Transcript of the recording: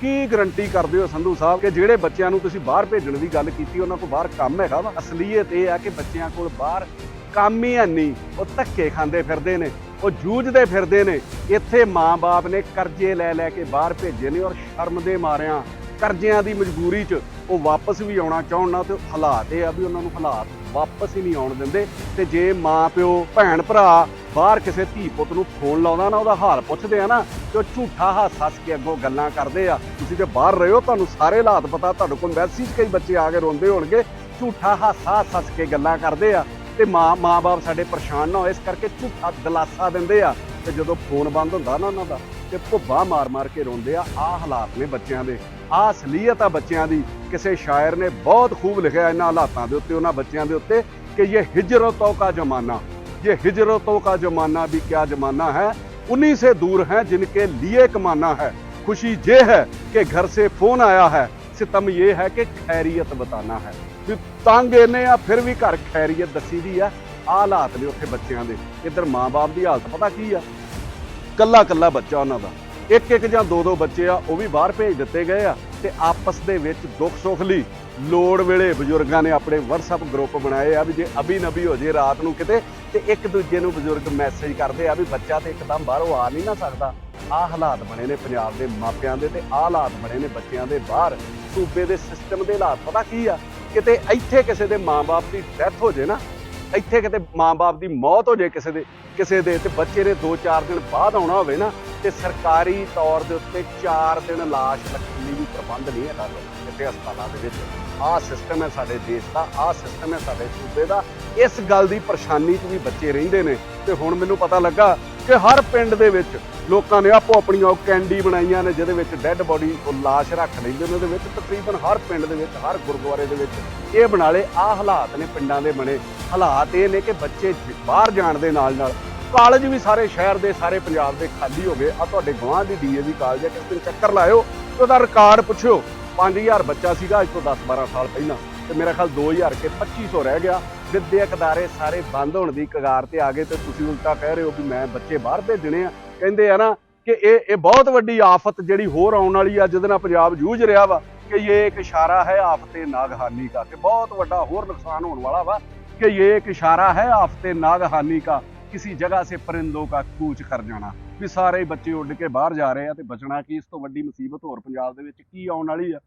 ਕੀ guarantee ਕਰਦੇ ਹੋ ਸੰਧੂ ਸਾਹਿਬ ਕਿ ਜਿਹੜੇ ਬੱਚਿਆਂ ਨੂੰ ਤੁਸੀਂ ਬਾਹਰ ਭੇਜਣ ਦੀ ਗੱਲ ਕੀਤੀ, ਉਹਨਾਂ ਕੋਲ ਬਾਹਰ ਕੰਮ ਹੈਗਾ ਵਾ? ਅਸਲੀਅਤ ਇਹ ਆ ਕਿ ਬੱਚਿਆਂ ਕੋਲ ਬਾਹਰ ਕੰਮ ਹੀ ਹੈ ਨਹੀਂ। ਉਹ ਧੱਕੇ ਖਾਂਦੇ ਫਿਰਦੇ ਨੇ, ਉਹ ਜੂਝਦੇ ਫਿਰਦੇ ਨੇ। ਇੱਥੇ ਮਾਂ-ਬਾਪ ਨੇ ਕਰਜ਼ੇ ਲੈ ਲੈ ਕੇ ਬਾਹਰ ਭੇਜੇ ਨੇ ਔਰ ਸ਼ਰਮ ਦੇ ਮਾਰਿਆਂ ਕਰਜ਼ਿਆਂ ਦੀ ਮਜਬੂਰੀ 'ਚ ਉਹ ਵਾਪਸ ਵੀ ਆਉਣਾ ਚਾਹੁਣ ਨਾ ਤੇ ਹਾਲਾਤ ਇਹ ਆ ਵੀ ਉਹਨਾਂ ਨੂੰ ਹਾਲਾਤ ਵਾਪਸ ਹੀ ਨਹੀਂ ਆਉਣ ਦਿੰਦੇ। ਤੇ ਜੇ ਮਾਂ ਪਿਓ ਭੈਣ ਭਰਾ ਬਾਹਰ ਕਿਸੇ ਧੀ ਪੁੱਤ ਨੂੰ ਫੋਨ ਲਾਉਂਦਾ ਨਾ ਉਹਦਾ ਹਾਲ ਪੁੱਛਦੇ ਆ ਨਾ ਤੇ ਉਹ ਝੂਠਾ ਹੱਸ ਹੱਸ ਕੇ ਅੱਗੋਂ ਗੱਲਾਂ ਕਰਦੇ ਆ। ਤੁਸੀਂ ਤੇ ਬਾਹਰ ਰਹੇ ਹੋ, ਤੁਹਾਨੂੰ ਸਾਰੇ ਹਾਲਾਤ ਪਤਾ, ਤੁਹਾਡੇ ਕੋਲ ਮੈਸੇਜ ਕਈ ਬੱਚੇ ਆ ਕੇ ਰੋਂਦੇ ਹੋਣਗੇ। ਝੂਠਾ ਹੱਸ ਹੱਸ ਹੱਸ ਕੇ ਗੱਲਾਂ ਕਰਦੇ ਆ ਤੇ ਮਾਂ ਮਾਂ-ਬਾਪ ਸਾਡੇ ਪਰੇਸ਼ਾਨ ਨਾ ਹੋਏ, ਇਸ ਕਰਕੇ ਝੂਠਾ ਦਿਲਾਸਾ ਦਿੰਦੇ ਆ। ਤੇ ਜਦੋਂ ਫੋਨ ਬੰਦ ਹੁੰਦਾ ਨਾ ਉਹਨਾਂ ਦਾ ਤੇ ਭੁੱਬਾ ਮਾਰ-ਮਾਰ ਕੇ ਰੋਂਦੇ ਆ, ਆਹ ਹਾਲਾਤ ਨੇ ਬੱਚਿਆਂ ਦੇ। ਆਹ ਅਸਲੀਅਤ ਆ ਬੱਚਿਆਂ ਦੀ। ਕਿਸੇ ਸ਼ਾਇਰ ਨੇ ਬਹੁਤ ਖੂਬ ਲਿਖਿਆ ਇਹਨਾਂ ਹਾਲਾਤਾਂ ਦੇ ਉੱਤੇ, ਉਹਨਾਂ ਬੱਚਿਆਂ ਦੇ ਉੱਤੇ ਕਿ ਇਹ ਹਿਜਰਤੋਂ का ਜ਼ਮਾਨਾ। ये हिजरतों का जमाना भी क्या जमाना है उन्हीं से दूर हैं जिनके लिए कमाना है खुशी ये है कि घर से फोन आया है सितम ये है कि खैरियत बताना है ਵੀ ਤੰਗ ਇਹਨੇ ਆ ਫਿਰ ਵੀ ਘਰ ਖੈਰੀਅਤ ਦੱਸੀ ਦੀ ਆ ਆਹ ਹਾਲਾਤ ਨੇ ਉੱਥੇ ਬੱਚਿਆਂ ਦੇ ਇੱਧਰ ਮਾਂ-ਬਾਪ ਦੀ ਹਾਲਤ ਪਤਾ ਕੀ ਆ ਕੱਲਾ ਕੱਲਾ ਬੱਚਾ ਉਹਨਾਂ ਦਾ ਇੱਕ ਇੱਕ ਜਾਂ ਦੋ ਦੋ ਬੱਚੇ ਆ ਉਹ ਵੀ ਬਾਹਰ ਭੇਜ ਦਿੱਤੇ ਗਏ ਆ ਤੇ ਆਪਸ ਦੇ ਵਿੱਚ ਦੁੱਖ ਸੁੱਖ ਲਈ ਲੋੜ ਵੇਲੇ ਬਜ਼ੁਰਗਾਂ ਨੇ ਆਪਣੇ WhatsApp ਗਰੁੱਪ ਬਣਾਏ ਆ ਵੀ ਜੇ ਅਭੀ ਨਬੀ ਹੋ ਜੇ ਰਾਤ ਨੂੰ ਕਿਤੇ ਤੇ ਇੱਕ ਦੂਜੇ ਨੂੰ ਬਜ਼ੁਰਗ ਮੈਸੇਜ ਕਰਦੇ ਆ ਵੀ ਬੱਚਾ ਤੇ ਇੱਕਦਮ ਬਾਹਰੋਂ ਆ ਨਹੀਂ ਨਾ ਸਕਦਾ। ਆਹ ਹਾਲਾਤ ਬਣੇ ਨੇ ਪੰਜਾਬ ਦੇ ਮਾਪਿਆਂ ਦੇ ਤੇ ਆਹ ਹਾਲਾਤ ਬਣੇ ਨੇ ਬੱਚਿਆਂ ਦੇ ਬਾਹਰ। ਸੂਬੇ ਦੇ ਸਿਸਟਮ ਦੇ ਹਾਲਾਤ ਪਤਾ ਕੀ ਆ? ਕਿਤੇ ਇੱਥੇ ਕਿਸੇ ਦੇ ਮਾਂ-ਬਾਪ ਦੀ ਡੈਥ ਹੋ ਜੇ ਨਾ, ਇੱਥੇ ਕਿਤੇ ਮਾਂ-ਬਾਪ ਦੀ ਮੌਤ ਹੋ ਜੇ ਕਿਸੇ ਦੇ ਕਿਸੇ ਦੇ ਤੇ ਬੱਚੇ ਨੇ 2-4 ਦਿਨ ਬਾਅਦ ਆਉਣਾ ਹੋਵੇ ਨਾ ਤੇ ਸਰਕਾਰੀ ਤੌਰ ਦੇ ਉੱਤੇ 4 ਦਿਨ ਲਾਸ਼ ਰੱਖਣ ਲਈ ਵੀ ਪ੍ਰਬੰਧ ਨਹੀਂ ਹੈਗਾ ਇੱਥੇ ਹਸਪਤਾਲਾਂ ਦੇ ਵਿੱਚ। ਆਹ ਸਿਸਟਮ ਹੈ ਸਾਡੇ ਦੇਸ਼ ਦਾ, ਆਹ ਸਿਸਟਮ ਹੈ ਸਾਡੇ ਸੂਬੇ ਦਾ। ਇਸ ਗੱਲ ਦੀ ਪਰੇਸ਼ਾਨੀ 'ਚ ਵੀ ਬੱਚੇ ਰਹਿੰਦੇ ਨੇ ਤੇ ਹੁਣ ਮੈਨੂੰ ਪਤਾ ਲੱਗਾ ਕਿ ਹਰ ਪਿੰਡ ਦੇ ਵਿੱਚ ਲੋਕਾਂ ਨੇ ਆਪੋ ਆਪਣੀਆਂ ਉਹ ਕੈਂਡੀ ਬਣਾਈਆਂ ਨੇ, ਜਿਹਦੇ ਵਿੱਚ ਡੈੱਡ ਬੋਡੀ ਉਹ ਲਾਸ਼ ਰੱਖ ਲੈਂਦੇ ਨੇ, ਉਹਦੇ ਵਿੱਚ ਤਕਰੀਬਨ ਹਰ ਪਿੰਡ ਦੇ ਵਿੱਚ, ਹਰ ਗੁਰਦੁਆਰੇ ਦੇ ਵਿੱਚ ਇਹ ਬਣਾ ਲਏ। ਆਹ ਹਾਲਾਤ ਨੇ ਪਿੰਡਾਂ ਦੇ ਬਣੇ। ਹਾਲਾਤ ਇਹ ਨੇ ਕਿ ਬੱਚੇ ਬਾਹਰ ਜਾਣ ਦੇ ਨਾਲ ਨਾਲ ਕਾਲਜ ਵੀ ਸਾਰੇ ਸ਼ਹਿਰ ਦੇ, ਸਾਰੇ ਪੰਜਾਬ ਦੇ ਖਾਲੀ ਹੋ ਗਏ। ਆ ਤੁਹਾਡੇ ਗਵਾਂ ਦੀ ਡੀਏਵੀ ਕਾਲਜ ਹੈ, ਕਿਸ ਦਿਨ ਚੱਕਰ ਲਾਇਓ? ਤੇ ਉਹਦਾ ਰਿਕਾਰਡ ਪੁੱਛਿਓ। 5000 ਬੱਚਾ ਸੀਗਾ ਅੱਜ ਤੋਂ 10 12 ਸਾਲ ਪਹਿਲਾਂ। ਤੇ ਮੇਰਾ ਖਿਆਲ 2000 ਕੇ 2500 ਰਹਿ ਗਿਆ। ਵਿਦਿਅਕ ਅਦਾਰੇ ਸਾਰੇ ਬੰਦ ਹੋਣ ਦੀ ਕਗਾਰ ਤੇ ਆ ਗਏ ਤੇ ਤੁਸੀਂ ਉਲਟਾ ਕਹਿ ਰਹੇ ਹੋ ਕਿ ਮੈਂ ਬੱਚੇ ਬਾਹਰ ਭੇਜਣੇ ਆ। ਕਹਿੰਦੇ ਆ ਨਾ ਕਿ ਇਹ ਇਹ ਬਹੁਤ ਵੱਡੀ ਆਫਤ ਜਿਹੜੀ ਹੋਰ ਆਉਣ ਵਾਲੀ ਆ, ਜਿਹਦੇ ਨਾਲ ਪੰਜਾਬ ਜੂਝ ਰਿਹਾ ਵਾ ਕਿ ਇਹ ਇੱਕ ਇਸ਼ਾਰਾ ਹੈ ਆਫਤੇ ਨਾਗਹਾਨੀ ਦਾ ਕਿ ਬਹੁਤ ਵੱਡਾ ਹੋਰ ਨੁਕਸਾਨ ਹੋਣ ਵਾਲਾ ਵਾ ਕਿ ਇਹ ਇੱਕ ਇਸ਼ਾਰਾ ਹੈ ਆਫਤੇ ਨਾਗਹਾਨੀ ਦਾ किसी जगह से परिंदों का कूच कर ਜਾਣਾ ਵੀ ਸਾਰੇ ਹੀ ਬੱਚੇ ਉੱਡ ਕੇ ਬਾਹਰ ਜਾ ਰਹੇ ਆ ਤੇ ਬਚਣਾ ਕੀ ਇਸ ਤੋਂ ਵੱਡੀ ਮੁਸੀਬਤ ਹੋਰ ਪੰਜਾਬ ਦੇ ਵਿੱਚ ਕੀ ਆਉਣ ਵਾਲੀ ਆ